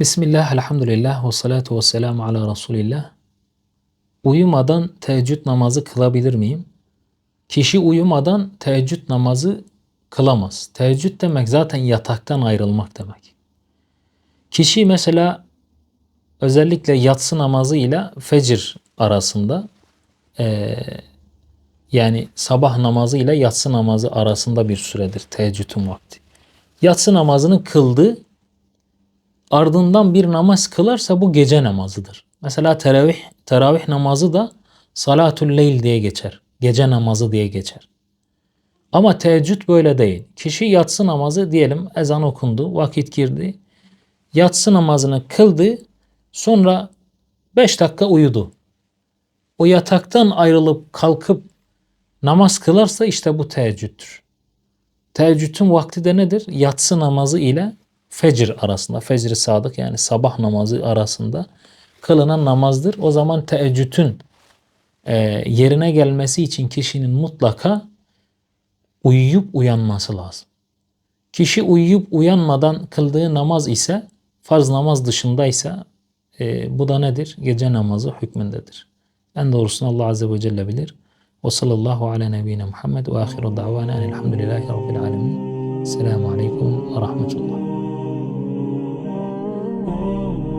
Bismillah, elhamdülillah ve salatu ve selamu ala Resulillah. Uyumadan teheccüd namazı kılabilir miyim? Kişi uyumadan teheccüd namazı kılamaz. Teheccüd demek zaten yataktan ayrılmak demek. Kişi mesela özellikle yatsı namazı ile fecir arasında eee, yani sabah namazı ile yatsı namazı arasında bir süredir teheccüdün vakti. Yatsı namazını kıldı, ardından bir namaz kılarsa bu gece namazıdır. Mesela teravih, teravih namazı da salatul leyl diye geçer. Gece namazı diye geçer. Ama teheccüd böyle değil. Kişi yatsı namazı diyelim ezan okundu, vakit girdi. Yatsı namazını kıldı, sonra 5 dakika uyudu. O yataktan ayrılıp kalkıp namaz kılarsa işte bu teheccüddür. Teheccüdün vakti de nedir? Yatsı namazı ile fecir arasında, fecr-i sadık yani sabah namazı arasında kılınan namazdır. O zaman teheccüdün e, yerine gelmesi için kişinin mutlaka uyuyup uyanması lazım. Kişi uyuyup uyanmadan kıldığı namaz ise farz namaz dışındaysa e, bu da nedir? Gece namazı hükmündedir. En doğrusunu Allah Azze ve Celle bilir. Ve sallallahu ala nebiyyina Muhammed ve ahiru davana elhamdülillahi rabbil alemin. Selamun aleyküm ve rahmetullah. oh.